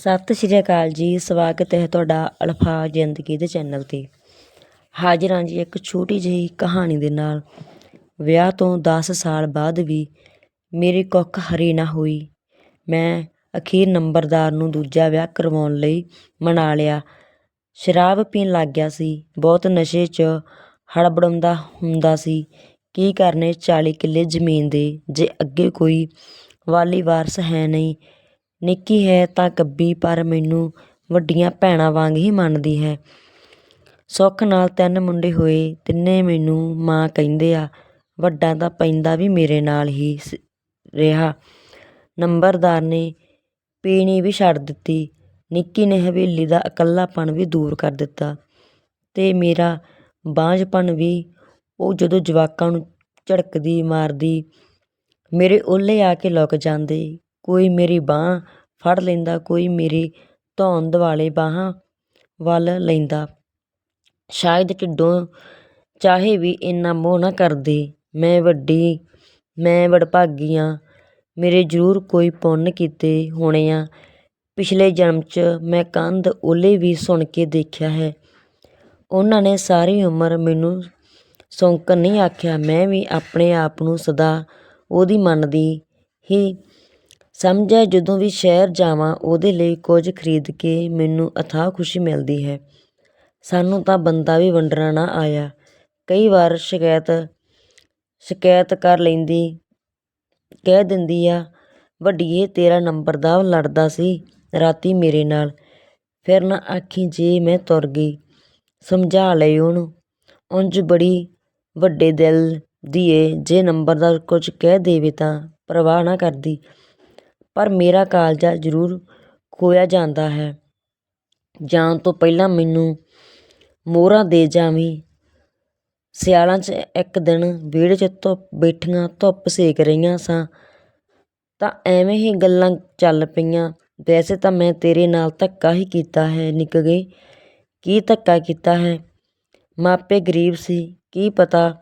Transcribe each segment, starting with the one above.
ਸਤਿ ਸ਼੍ਰੀ ਅਕਾਲ ਜੀ, ਸਵਾਗਤ ਹੈ ਤੁਹਾਡਾ ਅਲਫਾ ਜ਼ਿੰਦਗੀ ਦੇ ਚੈਨਲ 'ਤੇ। ਹਾਜ਼ਰ ਹਾਂ ਜੀ ਇੱਕ ਛੋਟੀ ਜਿਹੀ ਕਹਾਣੀ ਦੇ ਨਾਲ। ਵਿਆਹ ਤੋਂ 10 ਸਾਲ ਬਾਅਦ ਵੀ ਮੇਰੀ ਕੁੱਖ ਹਰੀ ਨਾ ਹੋਈ। ਮੈਂ ਅਖੀਰ ਨੰਬਰਦਾਰ ਨੂੰ ਦੂਜਾ ਵਿਆਹ ਕਰਵਾਉਣ ਲਈ ਮਨਾ ਲਿਆ। ਸ਼ਰਾਬ ਪੀਣ ਲੱਗ ਗਿਆ ਸੀ। ਬਹੁਤ ਨਸ਼ੇ 'ਚ ਹੜਬੜਾਉਂਦਾ ਹੁੰਦਾ ਸੀ। ਕੀ ਕਰਨੇ 40 ਕਿੱਲੇ ਜ਼ਮੀਨ ਦੇ? ਜੇ ਅੱਗੇ ਕੋਈ ਵਾਲੀ ਵਾਰਸ ਹੈ ਨਹੀਂ ਨਿੱਕੀ ਹੈ ਤਾਂ ਕੱਬੀ ਪਰ ਮੈਨੂੰ ਵੱਡੀਆਂ ਭੈਣਾਂ ਵਾਂਗ ਹੀ ਮੰਨਦੀ ਹੈ। ਸੁੱਖ ਨਾਲ ਤਿੰਨ ਮੁੰਡੇ ਹੋਏ, ਤਿੰਨੇ ਮੈਨੂੰ ਮਾਂ ਕਹਿੰਦੇ ਆ। ਵੱਡਾ ਤਾਂ ਪੈਂਦਾ ਵੀ ਮੇਰੇ ਨਾਲ ਹੀ ਰਿਹਾ। ਨੰਬਰਦਾਰ ਨੇ ਪੀਣੀ ਵੀ ਛੱਡ ਦਿੱਤੀ। ਨਿੱਕੀ ਨੇ ਹਵੇਲੀ ਦਾ ਇਕੱਲਾਪਣ ਵੀ ਦੂਰ ਕਰ ਦਿੱਤਾ ਤੇ ਮੇਰਾ ਬਾਂਝਪਣ ਵੀ ਉਹ ਜਦੋਂ ਜਵਾਕਾਂ ਨੂੰ ਝੜਕਦੀ, ਮਾਰਦੀ, ਮੇਰੇ ਓਹਲੇ ਆ ਕੇ ਲੁਕ ਜਾਂਦੇ। ਕੋਈ ਮੇਰੀ ਬਾਂਹ ਫੜ ਲੈਂਦਾ, ਕੋਈ ਮੇਰੀ ਧੌਣ ਦੁਆਲੇ ਬਾਹਾਂ ਵੱਲ ਲੈਂਦਾ। ਸ਼ਾਇਦ ਢਿੱਡੋਂ ਚਾਹੇ ਵੀ ਇੰਨਾ ਮੋਹ ਨਾ ਕਰਦੇ। ਮੈਂ ਵੱਡੀ, ਮੈਂ ਵਡਭਾਗੀ ਹਾਂ ਮੇਰੇ ਜ਼ਰੂਰ ਕੋਈ ਪੁੰਨ ਕੀਤੇ ਹੋਣੇ ਆ ਪਿਛਲੇ ਜਨਮ 'ਚ ਮੈਂ ਕੰਧ ਓਲੇ ਵੀ ਸੁਣ ਕੇ ਦੇਖਿਆ ਹੈ। ਉਹਨਾਂ ਨੇ ਸਾਰੀ ਉਮਰ ਮੈਨੂੰ ਸੌਂਕਣ ਨਹੀਂ ਆਖਿਆ। ਮੈਂ ਵੀ ਆਪਣੇ ਆਪ ਨੂੰ ਸਦਾ ਉਹਦੀ ਮੰਨਦੀ ਹੀ ਸਮਝਿਆ ਜਦੋਂ ਵੀ ਸ਼ਹਿਰ ਜਾਵਾਂ, ਉਹਦੇ ਲਈ ਕੁਝ ਖਰੀਦ ਕੇ ਮੈਨੂੰ ਅਥਾਹ ਖੁਸ਼ੀ ਮਿਲਦੀ ਹੈ। ਸਾਨੂੰ ਤਾਂ ਬੰਦਾ ਵੀ ਵੰਡਣਾ ਨਾ ਆਇਆ। ਕਈ ਵਾਰ ਸ਼ਿਕਾਇਤ ਸ਼ਿਕਾਇਤ ਕਰ ਲੈਂਦੀ, ਕਹਿ ਦਿੰਦੀ ਆ, ਵੱਡੀਏ, ਤੇਰਾ ਨੰਬਰਦਾਰ ਲੜਦਾ ਸੀ ਰਾਤੀ ਮੇਰੇ ਨਾਲ। ਫਿਰ ਨਾ ਆਖੀ, ਜੇ ਮੈਂ ਤੁਰ ਗਈ, ਸਮਝਾ ਲਈ ਉਹਨੂੰ। ਉਂਝ ਬੜੀ ਵੱਡੇ ਦਿਲ ਦੀ ਏ। ਜੇ ਨੰਬਰਦਾਰ ਕੁਝ ਕਹਿ ਦੇਵੇ ਤਾਂ ਪਰਵਾਹ ਨਾ ਕਰਦੀ। ਪਰ ਮੇਰਾ ਕਾਲਜਾ ਜ਼ਰੂਰ ਖੋਇਆ ਜਾਂਦਾ ਹੈ। ਜਾਣ ਤੋਂ ਪਹਿਲਾਂ ਮੈਨੂੰ ਮੋਹਰਾਂ ਦੇ ਜਾਵੀਂ। ਸਿਆਲਾਂ 'ਚ ਇੱਕ ਦਿਨ ਵਿਹੜੇ 'ਚ ਧੁੱਪ ਬੈਠੀਆਂ ਧੁੱਪ ਸੇਕ ਰਹੀਆਂ ਸਾਂ। ਤਾਂ ਐਵੇਂ ਹੀ ਗੱਲਾਂ ਚੱਲ ਪਈਆਂ। ਵੈਸੇ ਤਾਂ ਮੈਂ ਤੇਰੇ ਨਾਲ ਧੱਕਾ ਹੀ ਕੀਤਾ ਹੈ, ਨਿੱਕ ਗਏ ਕੀ ਧੱਕਾ ਕੀਤਾ ਹੈ? ਮਾਪੇ ਗਰੀਬ ਸੀ। ਕੀ ਪਤਾ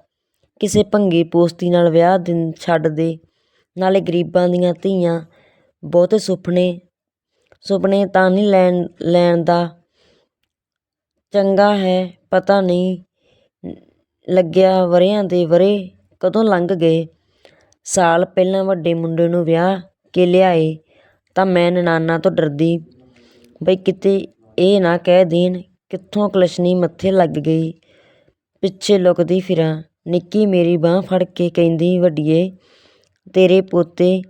ਕਿਸੇ ਭੰਗੀ ਪੋਸਤੀ ਨਾਲ ਵਿਆਹ ਦਿਨ ਛੱਡ ਦੇ। ਨਾਲੇ ਗਰੀਬਾਂ ਦੀਆਂ ਧੀਆਂ ਬਹੁਤੇ ਸੁਪਨੇ ਸੁਪਨੇ ਤਾਂ ਨਹੀਂ ਲੈਣ ਲੈਣ ਦਾ। ਚੰਗਾ ਹੈ, ਪਤਾ ਨਹੀਂ ਲੱਗਿਆ ਵਰ੍ਹਿਆਂ ਦੇ ਵਰ੍ਹੇ ਕਦੋਂ ਲੰਘ ਗਏ। ਸਾਲ ਪਹਿਲਾਂ ਵੱਡੇ ਮੁੰਡੇ ਨੂੰ ਵਿਆਹ ਕੇ ਲਿਆਏ ਤਾਂ ਮੈਂ ਨਨਾਨਾ ਤੋਂ ਡਰਦੀ ਬਈ ਕਿਤੇ ਇਹ ਨਾ ਕਹਿ ਦੇਣ ਕਿੱਥੋਂ ਕਲਸ਼ਨੀ ਮੱਥੇ ਲੱਗ ਗਈ। ਪਿੱਛੇ ਲੁਕਦੀ ਫਿਰਾਂ, ਨਿੱਕੀ ਮੇਰੀ ਬਾਹ ਫੜ ਕੇ ਕਹਿੰਦੀ, ਵੱਡੀਏ, ਤੇਰੇ ਪੋਤੇ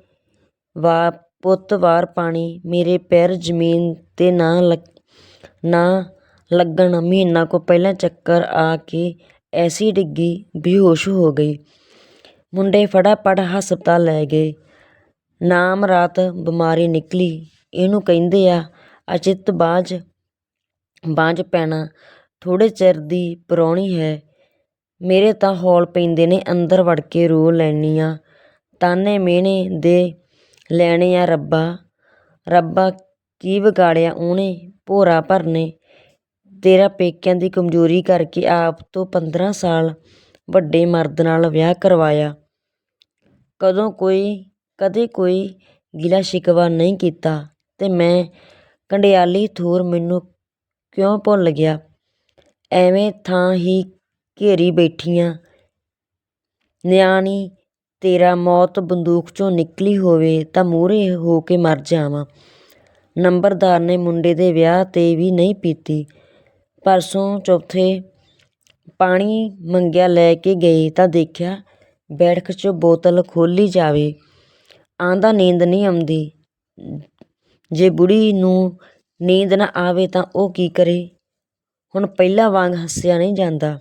ਵਾ ਪੁੱਤ ਵਾਰ ਪਾਣੀ, ਮੇਰੇ ਪੈਰ ਜ਼ਮੀਨ ਤੇ ਨਾ ਲੱਗ, ਨਾ ਲੱਗਣ। ਮਹੀਨਾ ਕੁ ਪਹਿਲਾਂ ਚੱਕਰ ਆ ਕੇ ਐਸੀ ਡਿੱਗੀ, ਬੇਹੋਸ਼ ਹੋ ਗਈ। ਮੁੰਡੇ ਫਟਾਫਟ ਹਸਪਤਾਲ ਲੈ ਗਏ। ਨਾਮ ਰਾਤ ਬਿਮਾਰੀ ਨਿਕਲੀ। ਇਹਨੂੰ ਕਹਿੰਦੇ ਆ, ਅਚਿਤ ਬਾਝ ਬਾਝ ਪੈਣਾ। ਥੋੜੇ ਚਿਰ ਦੀ ਪ੍ਰਾਹੁਣੀ ਹੈ। ਮੇਰੇ ਤਾਂ ਹੌਲ ਪੈਂਦੇ ਨੇ, ਅੰਦਰ ਵੜ ਕੇ ਰੋ ਲੈਨੀ ਆ। ਤਾਨੇ ਮਿਹਣੇ ਦੇ ਲੈਣੇ ਆ ਰੱਬਾ ਰੱਬਾ ਕੀ ਵਿਗਾੜਿਆ ਉਹਨੇ, ਭੋਰਾ ਭਰਨੇ। ਤੇਰਾ ਪੇਕਿਆਂ ਦੀ ਕਮਜ਼ੋਰੀ ਕਰਕੇ ਆਪ ਤੋਂ 15 ਸਾਲ ਵੱਡੇ ਮਰਦ ਨਾਲ ਵਿਆਹ ਕਰਵਾਇਆ। ਕਦੋਂ ਕੋਈ, ਕਦੇ ਕੋਈ ਗਿਲਾ ਸ਼ਿਕਵਾ ਨਹੀਂ ਕੀਤਾ ਤੇ ਮੈਂ ਕੰਡਿਆਲੀ ਥੋਰ ਮੈਨੂੰ ਕਿਉਂ ਭੁੱਲ ਗਿਆ? ਐਵੇਂ ਥਾਂ ਹੀ ਘੇਰੀ ਬੈਠੀਆਂ ਨਿਆਣੀ ਤੇਰਾ ਮੌਤ ਬੰਦੂਕ ਚੋਂ ਨਿਕਲੀ ਹੋਵੇ ਤਾਂ ਮੂਹਰੇ ਹੋ ਕੇ ਮਰ ਜਾਵਾਂ। ਨੰਬਰਦਾਰ ਨੇ ਮੁੰਡੇ ਦੇ ਵਿਆਹ ਤੇ ਵੀ ਨਹੀਂ ਪੀਤੀ। ਪਰਸੋਂ ਚੌਥੇ ਪਾਣੀ ਮੰਗਿਆ ਲੈ ਕੇ ਗਏ ਤਾਂ ਦੇਖਿਆ ਬੈਠਕ 'ਚੋਂ ਬੋਤਲ ਖੋਲ੍ਹੀ ਜਾਵੇ। ਆਂਦਾ ਨੀਂਦ ਨਹੀਂ ਆਉਂਦੀ। ਜੇ ਬੁੜੀ ਨੂੰ ਨੀਂਦ ਨਾ ਆਵੇ ਤਾਂ ਉਹ ਕੀ ਕਰੇ? ਹੁਣ ਪਹਿਲਾਂ ਵਾਂਗ ਹੱਸਿਆ ਨਹੀਂ ਜਾਂਦਾ।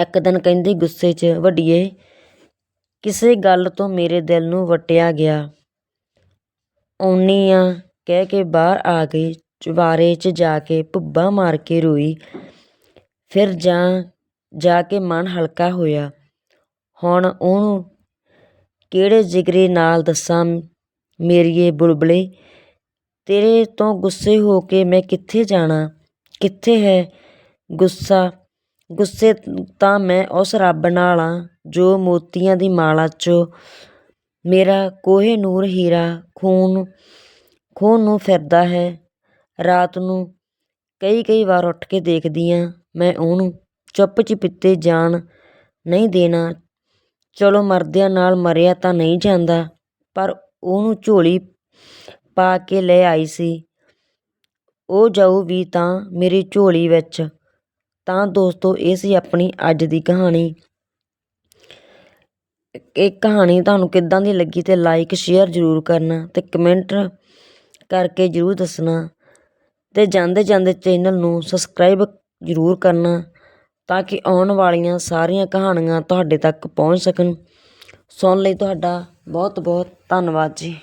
ਇੱਕ ਦਿਨ ਕਹਿੰਦੀ ਗੁੱਸੇ 'ਚ, ਵੱਡੀਏ ਕਿਸੇ ਗੱਲ ਤੋਂ ਮੇਰੇ ਦਿਲ ਨੂੰ ਵੱਟਿਆ ਗਿਆ। ਆਉਣੀ ਆ, ਕਹਿ ਕੇ ਬਾਹਰ ਆ ਗਈ, ਚੁਬਾਰੇ 'ਚ ਜਾ ਕੇ ਭੁੱਬਾਂ ਮਾਰ ਕੇ ਰੋਈ। ਫਿਰ ਜਾਂ, ਜਾ ਕੇ ਮਨ ਹਲਕਾ ਹੋਇਆ। ਹੁਣ ਉਹਨੂੰ ਕਿਹੜੇ ਜਿਗਰੇ ਨਾਲ ਦੱਸਾਂ ਮੇਰੀਏ ਬੁਲਬੁਲੇ? ਤੇਰੇ ਤੋਂ ਗੁੱਸੇ ਹੋ ਕੇ ਮੈਂ ਕਿੱਥੇ ਜਾਣਾ? ਕਿੱਥੇ ਹੈ ਗੁੱਸਾ? ਗੁੱਸੇ ਤਾਂ ਮੈਂ ਉਸ ਰੱਬ ਨਾਲ ਹਾਂ ਜੋ ਮੋਤੀਆਂ ਦੀ ਮਾਲਾ 'ਚੋਂ ਮੇਰਾ ਕੋਹੇ ਨੂਰ ਹੀਰਾ ਖੂਨ ਖੂਨ ਨੂੰ ਫਿਰਦਾ ਹੈ। ਰਾਤ ਨੂੰ ਕਈ ਕਈ ਵਾਰ ਉੱਠ ਕੇ ਦੇਖਦੀ ਹਾਂ ਮੈਂ ਉਹਨੂੰ ਚੁੱਪ ਚਪੀਤੇ ਜਾਣ ਨਹੀਂ ਦੇਣਾ। ਚਲੋ ਮਰਦਿਆਂ ਨਾਲ ਮਰਿਆ ਤਾਂ ਨਹੀਂ ਜਾਂਦਾ, ਪਰ ਉਹਨੂੰ ਝੋਲੀ ਪਾ ਕੇ ਲੈ ਆਈ ਸੀ। ਉਹ ਜਾਊ ਵੀ ਤਾਂ ਮੇਰੀ ਝੋਲੀ ਵਿੱਚ। ਤਾਂ ਦੋਸਤੋ, ਇਹ ਸੀ ਆਪਣੀ ਅੱਜ ਦੀ ਕਹਾਣੀ। ਇਹ ਕਹਾਣੀ ਤੁਹਾਨੂੰ ਕਿੱਦਾਂ ਦੀ ਲੱਗੀ ਤੇ ਲਾਈਕ ਸ਼ੇਅਰ ਜ਼ਰੂਰ ਕਰਨਾ ਤੇ ਕਮੈਂਟ ਕਰਕੇ ਜ਼ਰੂਰ ਦੱਸਣਾ ਤੇ ਜਾਂਦੇ ਜਾਂਦੇ ਚੈਨਲ ਨੂੰ ਸਬਸਕ੍ਰਾਈਬ ਜ਼ਰੂਰ ਕਰਨਾ ਤਾਂ ਕਿ ਆਉਣ ਵਾਲੀਆਂ ਸਾਰੀਆਂ ਕਹਾਣੀਆਂ ਤੁਹਾਡੇ ਤੱਕ ਪਹੁੰਚ ਸਕਣ। ਸੁਣ ਲਈ ਤੁਹਾਡਾ ਬਹੁਤ ਬਹੁਤ ਧੰਨਵਾਦ ਜੀ।